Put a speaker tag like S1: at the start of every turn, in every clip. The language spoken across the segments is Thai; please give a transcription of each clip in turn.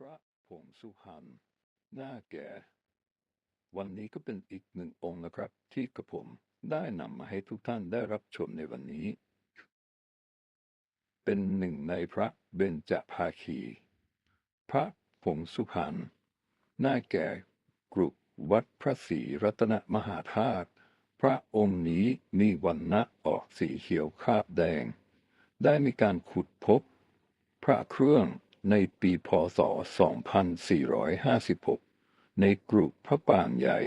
S1: พระผงสุพรรณหน้าแก่ วันนี้ก็เป็นอีกหนึ่งองค์นะครับ ที่กระผมได้นำมาให้ทุกท่านได้รับชมในวันนี้ เป็นหนึ่งในพระเบญจภาคี พระผงสุพรรณหน้าแก่กรุวัดพระศรีรัตนมหาธาตุพระองค์นี้มีวันนะออกสีเขียวคราบแดง ได้มีการขุดพบ พระเครื่อง ในปีพศ 2456 ในกรุพระปางใหญ่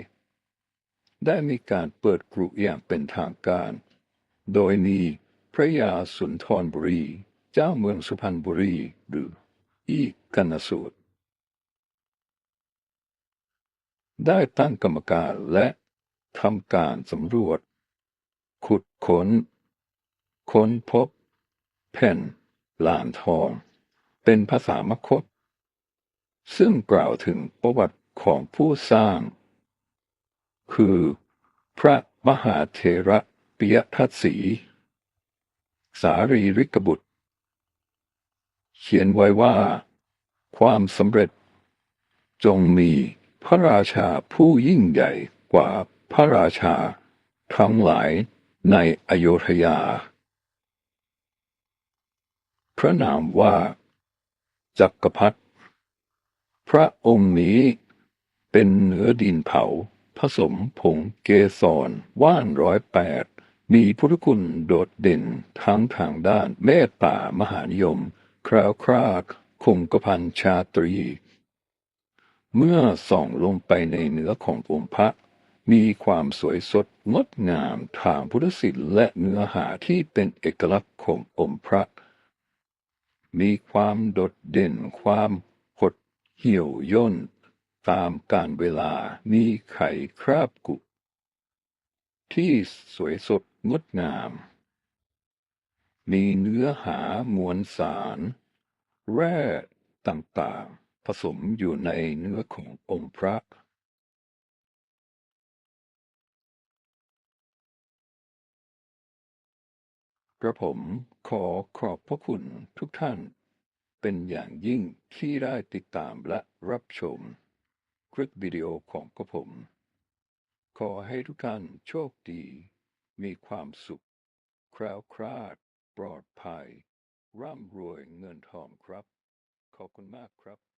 S1: ได้มีการเปิดกรุอย่างเป็นทางการ โดยมีพระยาสุนทรบุรี เจ้าเมืองสุพรรณบุรีหรืออีกันสูตร ได้ตั้งกรรมการและทำการสำรวจ ขุดค้น ค้นพบ แผ่นลานทอง เป็นภาษามคต ซึ่งกล่าวถึงประวัติของผู้สร้าง คือพระมหาเถระปิยทัตสีสารีริกบุตร เขียนไว้ว่า ความสำเร็จ จงมีพระราชาผู้ยิ่งใหญ่กว่าพระราชาทั้งหลายในอโยธยา พระนามว่า จักรพรรดิพระองค์นี้เป็นเนื้อดินเผา ผสมผงเกสรว่านร้อยแปด มีพุทธคุณโดดเด่นทั้งทางด้านเมตตามหานิยม คราวครากคงกระพันชาตรี เมื่อส่องลงไปในเนื้อขององค์พระ มีความสวยสดงดงามทางพุทธศิลป์และเนื้อหาที่เป็นเอกลักษณ์ขององค์พระ มีความโดดเด่นความหดเหี่ยวย่น ตามกาลเวลามีไข่คราบกุที่สวยสดงดงาม มีเนื้อหามวลสาร แร่ต่างๆ ผสมอยู่ในเนื้อขององค์พระ กระผม อขอบพระคุณทุกท่าน เป็นอย่างยิ่งที่ได้ติดตามและรับชม คลิปวิดีโอของกระผม ขอให้ทุกท่านโชคดี มีความสุขแคล้วคลาด ปลอดภัย ร่ำรวยเงินทองครับ ขอบคุณมากครับ